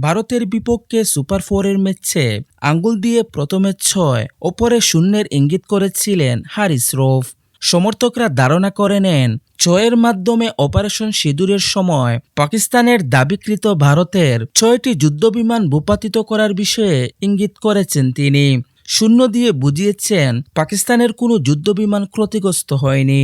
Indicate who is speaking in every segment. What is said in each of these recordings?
Speaker 1: ভারতের বিপক্ষে সুপার ফোরের ম্যাচে আঙ্গুল দিয়ে প্রথমে ছয়, ওপরে শূন্যের ইঙ্গিত করেছিলেন হারিস রৌফ। সমর্থকরা ধারণা করে নেন, ছয়ের মাধ্যমে অপারেশন সিঁদুরের সময় পাকিস্তানের দাবিকৃত ভারতের ছয়টি যুদ্ধবিমান ভূপাতিত করার বিষয়ে ইঙ্গিত করেছেন তিনি। শূন্য দিয়ে বুঝিয়েছেন, পাকিস্তানের কোনো যুদ্ধবিমান ক্ষতিগ্রস্ত হয়নি।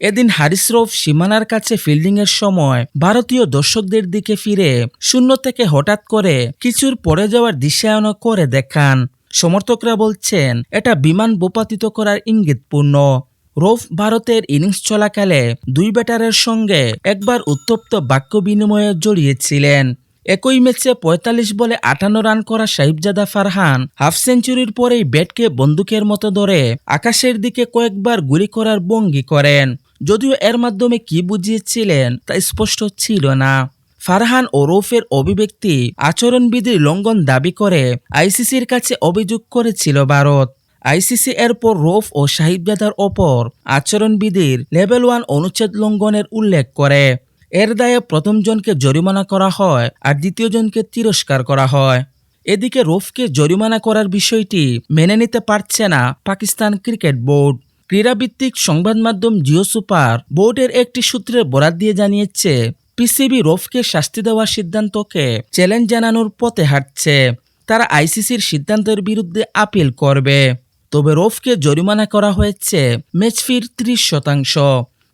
Speaker 1: এদিন হারিস রৌফ সীমানার কাছে ফিল্ডিংয়ের সময় ভারতীয় দর্শকদের দিকে ফিরে শূন্য থেকে হঠাৎ করে কিছুর পড়ে যাওয়ার দিশায়ন করে দেখান। সমর্থকরা বলছেন, এটা বিমান বোপাতিত করার ইঙ্গিতপূর্ণ। রৌফ ভারতের ইনিংস চলাকালে দুই ব্যাটারের সঙ্গে একবার উত্তপ্ত বাক্য বিনিময়ে জড়িয়েছিলেন। একই ম্যাচে পঁয়তাল্লিশ বলে আটান্ন রান করা সাহিবজাদা ফারহান হাফ সেঞ্চুরির পরেই ব্যাটকে বন্দুকের মতো ধরে আকাশের দিকে কয়েকবার গুলি করার ভঙ্গি করেন। যদিও এর মাধ্যমে কি বুঝিয়েছিলেন তা স্পষ্ট ছিল না। ফারহান ও রৌফের অভিব্যক্তি আচরণবিধির লঙ্ঘন দাবি করে আইসিসির কাছে অভিযোগ করেছিল ভারত। আইসিসি এরপর রৌফ ও সাহিবজাদার ওপর আচরণবিধির লেভেল ওয়ান অনুচ্ছেদ লঙ্ঘনের উল্লেখ করে। এর দায়ে প্রথম জনকে জরিমানা করা হয় আর দ্বিতীয় জনকে তিরস্কার করা হয়। এদিকে রৌফকে জরিমানা করার বিষয়টি মেনে নিতে পারছে না পাকিস্তান ক্রিকেট বোর্ড। ক্রীড়াভিত্তিক সংবাদ মাধ্যম জিও সুপার বোর্ডের একটি সূত্রের বরাত দিয়ে জানিয়েছে, পিসিবি রফকে শাস্তি দেওয়ার সিদ্ধান্তকে চ্যালেঞ্জ জানানোর পথে হাঁটছে। তারা আইসিসির সিদ্ধান্তের বিরুদ্ধে আপিল করবে। তবে রফকে জরিমানা করা হয়েছে, ম্যাচ ফির ত্রিশ শতাংশ।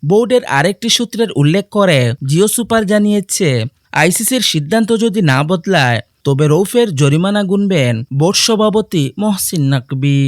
Speaker 1: বোর্ডের আরেকটি সূত্রের উল্লেখ করে, জিও সুপার জানিয়েছে, আইসিসির সিদ্ধান্ত যদি না বদলায়, তবে রৌফের জরিমানা গুনবেন বোর্ড সভাপতি মহসিন নাকবি